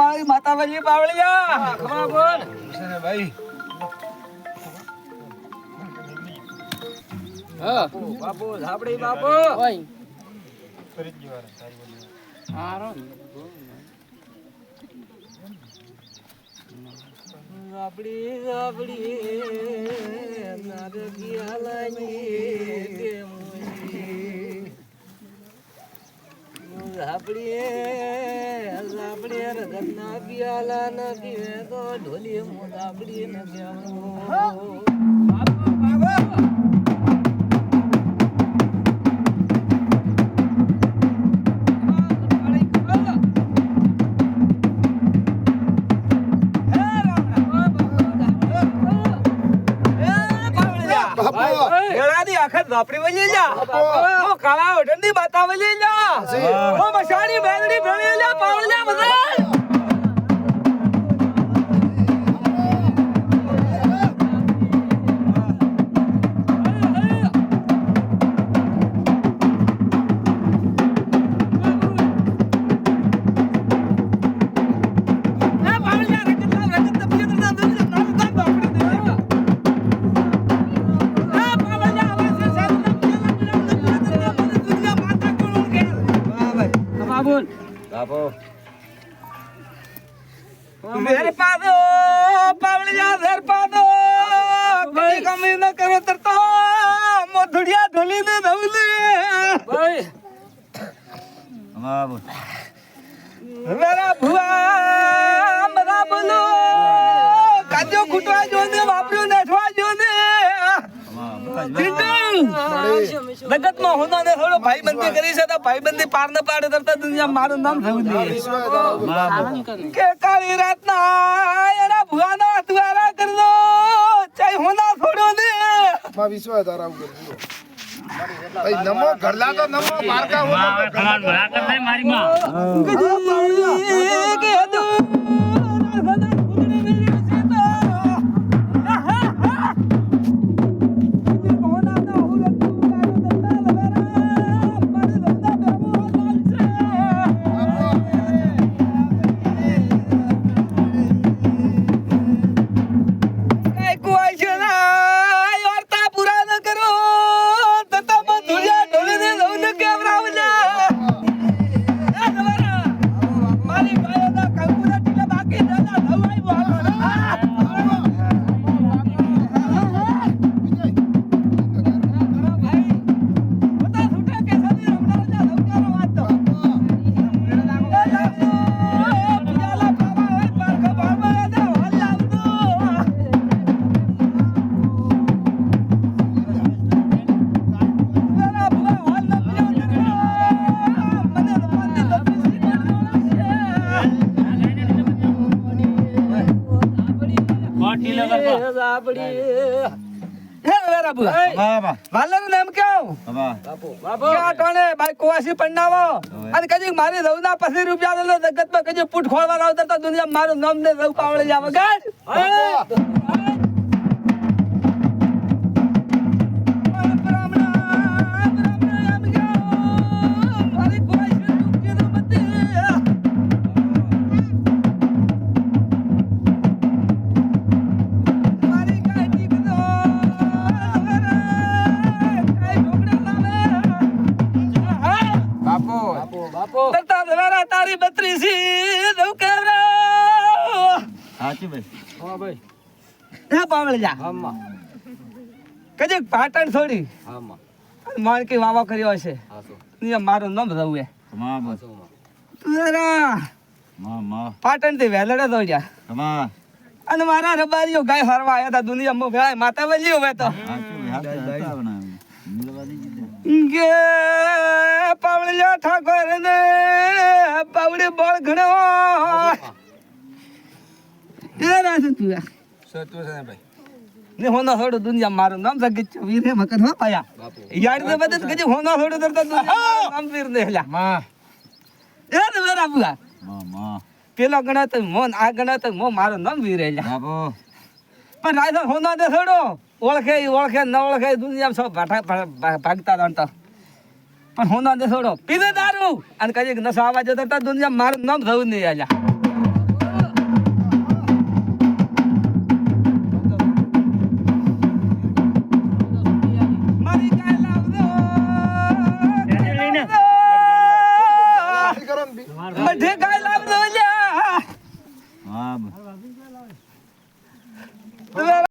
મારી માતાજી બાવળિયા. ખબર બોલ ભાઈ હા. બાપુ ઝાપડી બાપુ. ઓય. હારો. ઝાપડી ઝાપડી નારગિયા લાગી તે મોરી ઝાપડી ઝાપડી રગતના પિયાલા ન પીવે તો ઢોલી મો ઝાપડી ન કેવું બાપુ. બાપુ બોલ બાપુ વેરપાદો પાવળિયા વેરપાદો કઈ કમી ન કરો તરતો મોધુડિયા ઢોલી દે ધવલી ભાઈ. અમાબ મેરા ભુવા મરા બોલો કાજો કુટવા જો ને વાપર્યું નેઠવા જો ને જગતમાં હોના ને થોડો ભાઈબંધી કરી છે તો ભાઈબંધી પાર ન પાડે તરતા દુનિયા મારું નામ થયું નહીં કે કાળી રાતના એના ભુવાનો દ્વારા કરી દો ચાહે હોના થોડો દે. માં વિશ્વાસ ધરાવ કરી ભાઈ નમો ઘરલા તો નમો મારકા હો. કે અને કદી મારી રવના પસી રૂપિયા દેલો જગતમાં કદી પૂઠ ખોળવા આવતા તો દુનિયા મારું નામ ને રવ પાવળે જા ભાઈ. હા ભાઈ. હા પાવળે જા. હામાં કદી પાટણ છોડી હામાં વાવા કર્યો હશે. અહીંયા મારું નામ રહું એ. મા હાસોમાં જરા મા મા. પાટણથી વેલડે દોડ્યા મા અને મારા રબારીઓ ગાય હરવા આવ્યા હતા દુનિયામાં માતા વલી હવે તો. ગે પાવળિયો ઠાકોર ને પાવડી બળ ઘણો. એ રાજ તું આ. સત્વ છે ભાઈ? ને હોના થોડું દુનિયા મારું નામ જગત છે વીરે મકન હો પાયા. યાર ને બધે કજે હોના થોડું તરતા દુનિયા નામ વીર ને હેલા માં. એ ને મેરા બુઆ મા મા. પેલો ગણો તો મોન આ ગણો તો મો મારો નામ વીર હેલા બાપુ. પણ રાજા હોના દે થોડો. ઓળખે ઓળખે ન ઓળખે દુનિયા સૌ ભાઠા ભાગતા દોડતા પણ હોના દે થોડો. પીધે દારૂ. અને કઈ નશો આવવા જતો તો દુનિયા મારું નામ થયું નહીં આલ્યા